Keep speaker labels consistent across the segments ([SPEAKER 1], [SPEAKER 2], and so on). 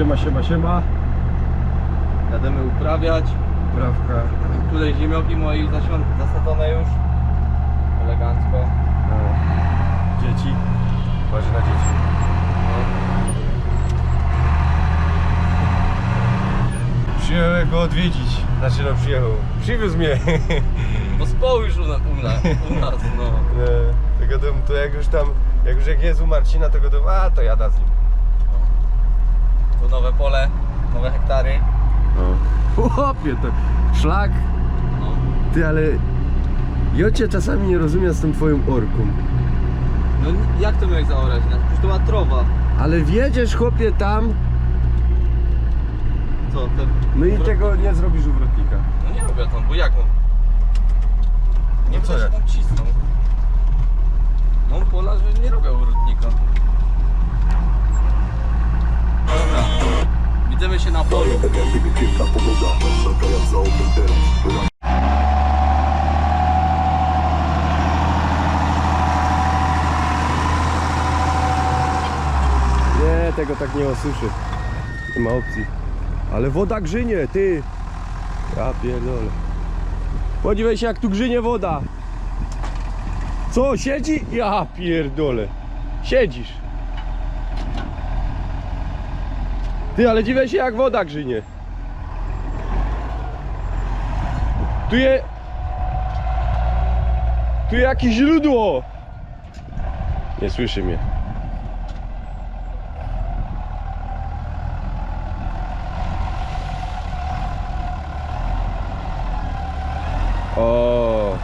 [SPEAKER 1] Siema, siema, siema.
[SPEAKER 2] Jademy uprawiać.
[SPEAKER 1] Prawka.
[SPEAKER 2] Tutaj ziemioki moje zasią- zasadzone już. Elegancko.
[SPEAKER 1] No. Dzieci. Uważaj na dzieci. Przyjechał go odwiedzić. Znaczy no przyjechał. Przywiózł mnie.
[SPEAKER 2] Bo spał już u, na, u, na, u nas, no.
[SPEAKER 1] Nie, Tego domu to jak już tam, jak już jak jest u Marcina, to go domu, a to jada z nim.
[SPEAKER 2] Tu nowe pole, nowe hektary.
[SPEAKER 1] No. Chłopie, to szlak.
[SPEAKER 2] No.
[SPEAKER 1] Ty, ale ja cię czasami nie rozumiem z tą twoją orką.
[SPEAKER 2] no jak to miałeś zaorać? No, Przecież to ma trowa.
[SPEAKER 1] Ale wiedziesz chłopie tam,
[SPEAKER 2] Co? Te...
[SPEAKER 1] no i tego nie zrobisz uwrotnika.
[SPEAKER 2] No nie robię tam, bo jak mam?
[SPEAKER 1] Tak nie osuszy. Nie ma opcji. Ale woda grzynie, ty. Ja pierdolę. Podziwiaj się jak tu grzynie woda. Co, siedzi? Ja pierdolę. Siedzisz. Ty, ale dziwię się jak woda grzynie. Tu je... Tu jakieś źródło. Nie słyszy mnie. O.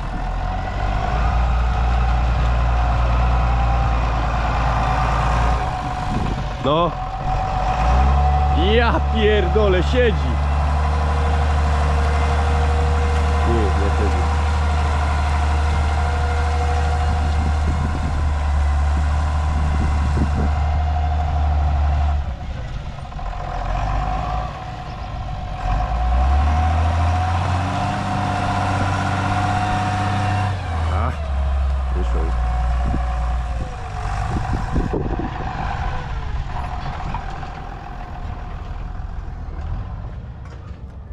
[SPEAKER 1] No. Pierdolę, siedzi. Nie, nie siedzi. A, wyszło.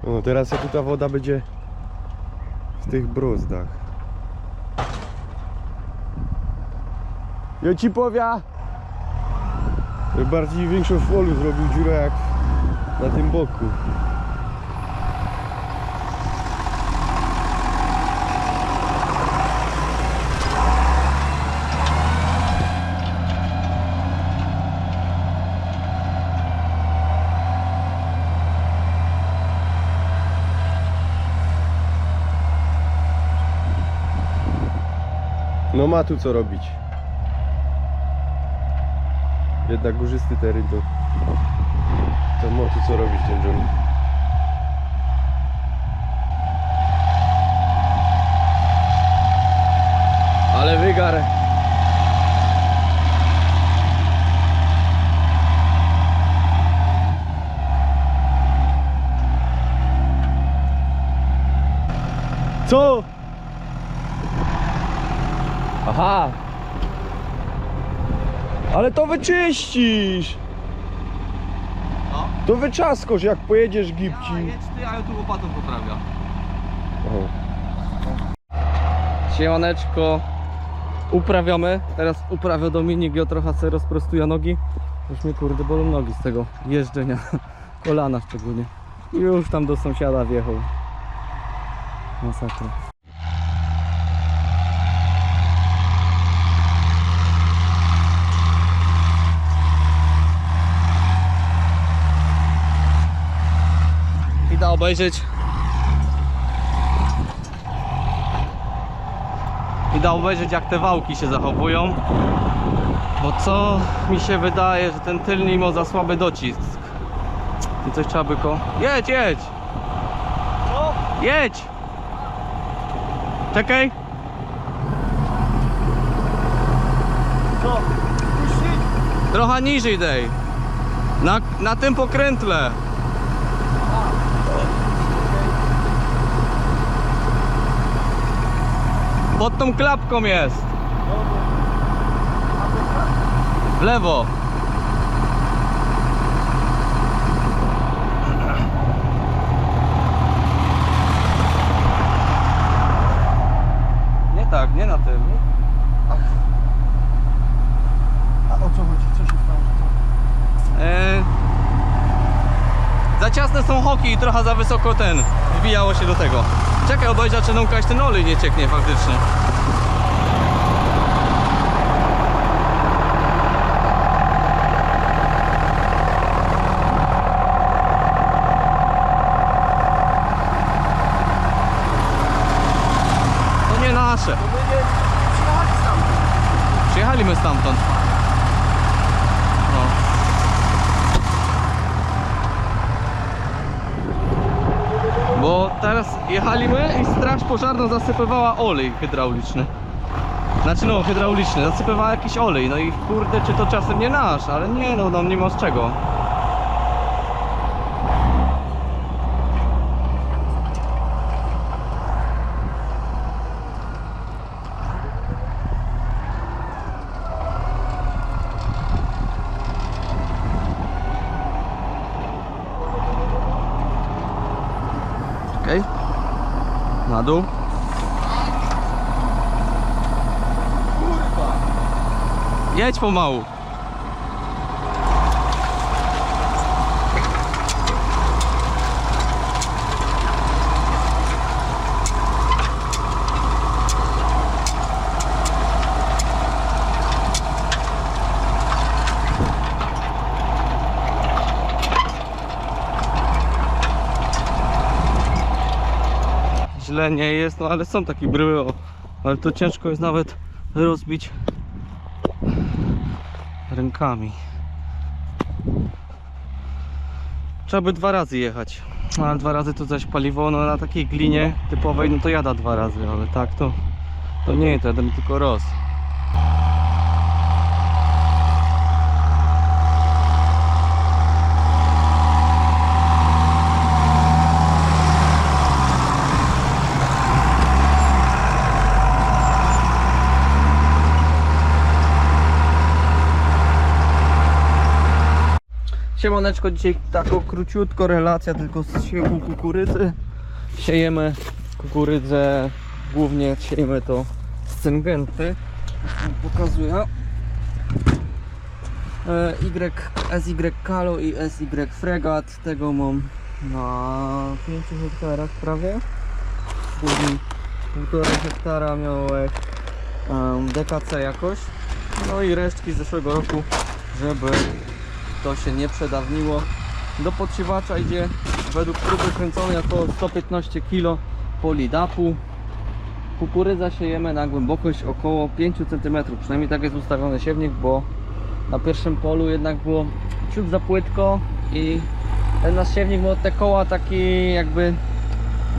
[SPEAKER 1] No teraz jak ta woda będzie w tych bruzdach. Ja ci powia! Bardziej większą w polu zrobił dziurę jak na tym boku. No ma tu co robić. Jednak górzysty teren to, to ma tu co robić ten John. Ale wygar. Co? Aha. Ale to wyczyścisz.
[SPEAKER 2] No.
[SPEAKER 1] To wyczaskosz jak pojedziesz
[SPEAKER 2] Ja
[SPEAKER 1] gipci.
[SPEAKER 2] jedź ty, a ja tu łopatą poprawia. Siemaneczko uprawiamy. Teraz uprawia Dominik, ja trochę sobie rozprostuję nogi. Już mi kurde bolą nogi z tego jeżdżenia. Kolana szczególnie. I już tam do sąsiada wjechał. Masakra. Obejrzeć i da obejrzeć jak te wałki się zachowują bo co mi się wydaje, że ten tylny ma za słaby docisk i coś trzeba by ko... Jedź, jedź! Jedź! Czekaj! Trochę niżej dej na, na tym pokrętle Pod tą klapką jest. W lewo ciasne są hoki i trochę za wysoko ten wbijało się do tego. Czekaj, obejrzę, czy nam ten olej nie cieknie faktycznie. To nie nasze. Przyjechaliśmy stamtąd. No. Bo teraz jechaliśmy i straż pożarna zasypywała olej hydrauliczny. Znaczy no, hydrauliczny, zasypywała jakiś olej, no i kurde, czy to czasem nie nasz, ale nie no, nam nie ma z czego. Na dół. Jedź pomału. Nie jest, no ale są takie bryły, o. ale to ciężko jest nawet rozbić rękami. Trzeba by dwa razy jechać. No, ale dwa razy to zaś paliwo, no na takiej glinie typowej, no to jada dwa razy, ale tak to, to nie, mi tylko roz. Siemoneczko, dzisiaj taką króciutko relacja tylko z siewą kukurydzy. Siejemy kukurydzę, głównie siejemy to z cyngenty. Pokazuję. E, Y, SY Kalo i SY Fregat. Tego mam na 5 hektarach prawie. Później 1,5 hektara miałem em, DKC jakoś. No i resztki z zeszłego roku, żeby to się nie przedawniło. Do podsiewacza idzie według próby kręconej około 115 kg polidapu. Kukurydza siejemy na głębokość około 5 cm, przynajmniej tak jest ustawiony siewnik, bo na pierwszym polu jednak było ciut za płytko i ten nasz siewnik ma te koła takie jakby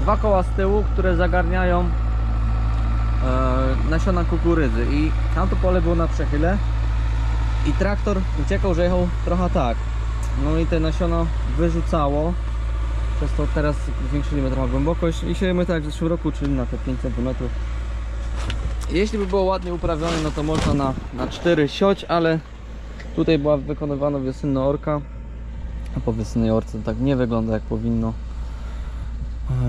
[SPEAKER 2] dwa koła z tyłu, które zagarniają e, nasiona kukurydzy i tamto pole było na przechyle i traktor uciekał, że jechał trochę tak. No i te nasiona wyrzucało. Przez to teraz zwiększyliśmy trochę głębokość i siejemy tak jak w zeszłym roku, czyli na te 5 cm. Jeśli by było ładnie uprawione, no to można na, na 4 siać, ale tutaj była wykonywana wiosenna orka. A po wiosennej orce tak nie wygląda jak powinno.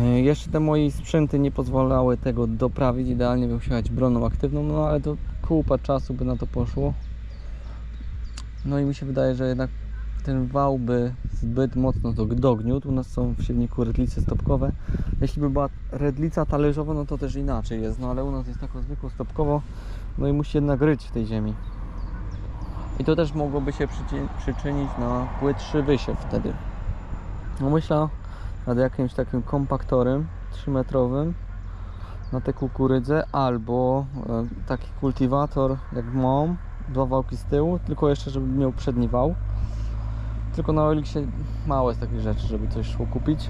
[SPEAKER 2] Yy, Jeszcze te moje sprzęty nie pozwalały tego doprawić. Idealnie bym siać broną aktywną, no ale to kupa czasu by na to poszło. No i mi się wydaje, że jednak ten wał by zbyt mocno dogniótł. U nas są w siewniku redlice stopkowe. Jeśli by była redlica talerzowa, no to też inaczej jest. No ale u nas jest taką zwykłą stopkowo. No i musi jednak ryć w tej ziemi. I to też mogłoby się przyczynić na płytszy wysiew wtedy. No myślę nad jakimś takim kompaktorem 3-metrowym na tę kukurydzę albo e, taki kultywator jak mam dwa wałki z tyłu, tylko jeszcze żeby miał przedni wał. Tylko na Oliksie mało jest takich rzeczy, żeby coś szło kupić.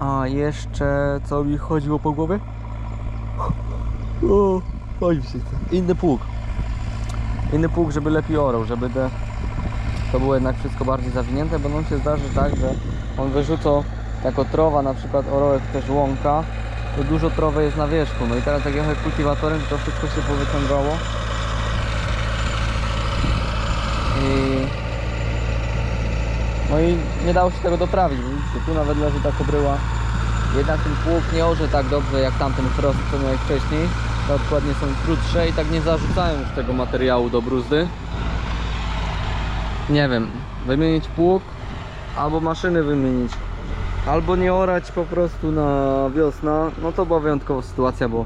[SPEAKER 2] A jeszcze co mi chodziło po głowie? O, się. Inny pług. Inny pług, żeby lepiej orał, żeby te, to było jednak wszystko bardziej zawinięte, bo nam się zdarzy tak, że on wyrzuca jako trowa, na przykład orałek też łąka, to dużo trowy jest na wierzchu. No i teraz jak jechać kultywatorem, to wszystko się powyciągało. I... No i nie dało się tego doprawić, widzicie, tu nawet leży ta kobryła. Jednak ten pług nie orze tak dobrze jak tamten frost, co miałeś wcześniej. Te odkładnie są krótsze i tak nie zarzucają już tego materiału do bruzdy. Nie wiem, wymienić pług albo maszyny wymienić, albo nie orać po prostu na wiosna. No to była wyjątkowa sytuacja, bo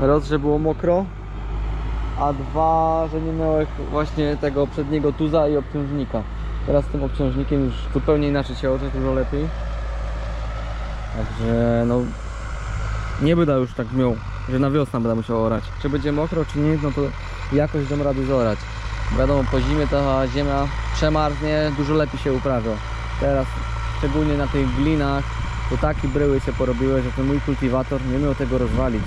[SPEAKER 2] raz, że było mokro, a dwa, że nie miałem właśnie tego przedniego tuza i obciążnika. Teraz z tym obciążnikiem już zupełnie inaczej się orze, dużo lepiej. Także no nie będę już tak miał, że na wiosnę będę musiał orać. Czy będzie mokro, czy nie, no to jakoś dam rady zorać. Wiadomo, po zimie ta ziemia przemarznie, dużo lepiej się uprawia. Teraz, szczególnie na tych glinach, to takie bryły się porobiły, że ten mój kultywator nie miał tego rozwalić.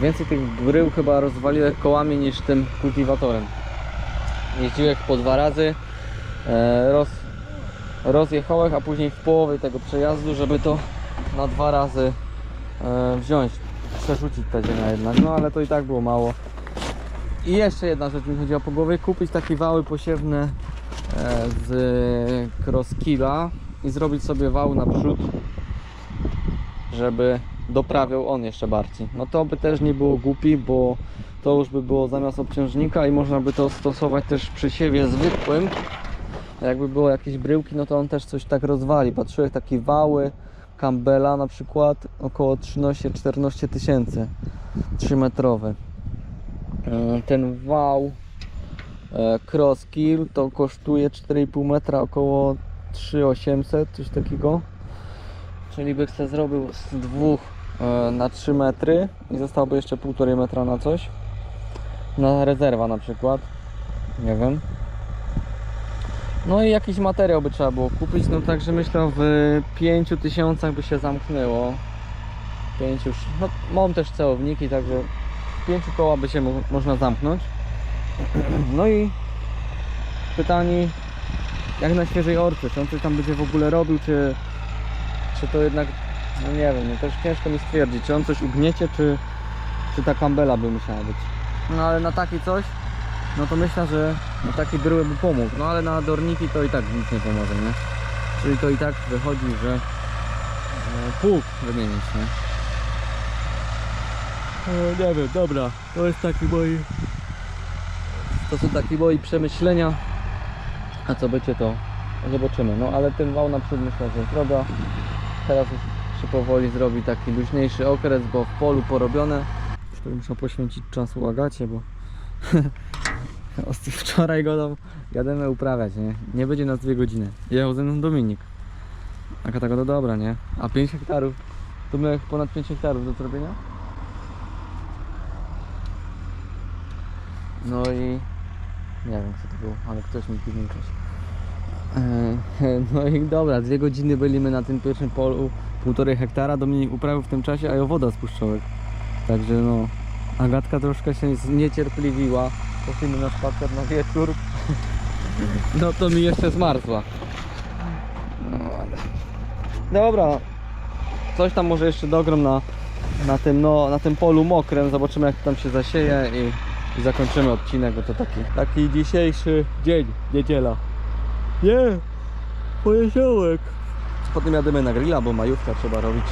[SPEAKER 2] Więcej tych brył chyba rozwaliłem kołami niż tym kultywatorem. Jeździłem po dwa razy, roz, rozjechałem, a później w połowie tego przejazdu, żeby to na dwa razy e, wziąć, przerzucić ta ziemia jednak, no ale to i tak było mało. I jeszcze jedna rzecz mi chodziła po głowie, kupić takie wały posiewne e, z crosskilla i zrobić sobie wał na przód, żeby doprawiał on jeszcze bardziej. No to by też nie było głupi, bo to już by było zamiast obciążnika i można by to stosować też przy siewie zwykłym. Jakby było jakieś bryłki, no to on też coś tak rozwali. Patrzyłem takie wały Campbella na przykład około 13-14 tysięcy 3 metrowe. E, Ten wał e, Crosskill to kosztuje 4,5 metra około 3800 coś takiego. Czyli by chcę zrobił z dwóch e, na 3 metry i zostałby jeszcze 1,5 metra na coś. Na rezerwa na przykład. Nie wiem. No i jakiś materiał by trzeba było kupić, no także myślę w 5000 by się zamknęło. 5 już, no mam też celowniki, także w 5 koła by się mo można zamknąć. No i pytanie, jak na świeżej orce, czy on coś tam będzie w ogóle robił, czy, czy to jednak, no nie wiem, no też ciężko mi stwierdzić, czy on coś ugniecie, czy, czy ta kambela by musiała być. No ale na taki coś, no to myślę, że na taki bryły by pomógł. No ale na dorniki to i tak nic nie pomoże, nie? Czyli to i tak wychodzi, że e, pług wymienić, nie? E, nie wiem, dobra, to jest taki moi... To są takie moi przemyślenia. A co będzie to zobaczymy. No ale ten wał na przód myślę, że jest droga. Teraz już się powoli zrobi taki luźniejszy okres, bo w polu porobione. Już muszę poświęcić czas łagacie, bo wczoraj go tam jademy uprawiać, nie? Nie będzie nas dwie godziny. Jechał ze mną Dominik. Taka taka to dobra, nie? A 5 hektarów, to miałem ponad 5 hektarów do zrobienia. No i nie wiem co to było, ale ktoś mi piwnił coś. Eee, No i dobra, dwie godziny byliśmy na tym pierwszym polu, półtorej hektara, Dominik uprawił w tym czasie, a ja woda spuszczałek. Także no, Agatka troszkę się zniecierpliwiła, poszliśmy na spacer na wieczór. No to mi jeszcze zmarzła. No. Dobra, coś tam może jeszcze dogrom na, na, tym, no, na tym polu mokrym, zobaczymy jak tam się zasieje i, i zakończymy odcinek, bo to taki, taki dzisiejszy dzień, niedziela. Nie, poniedziałek. Potem jadymy na grilla, bo majówka trzeba robić.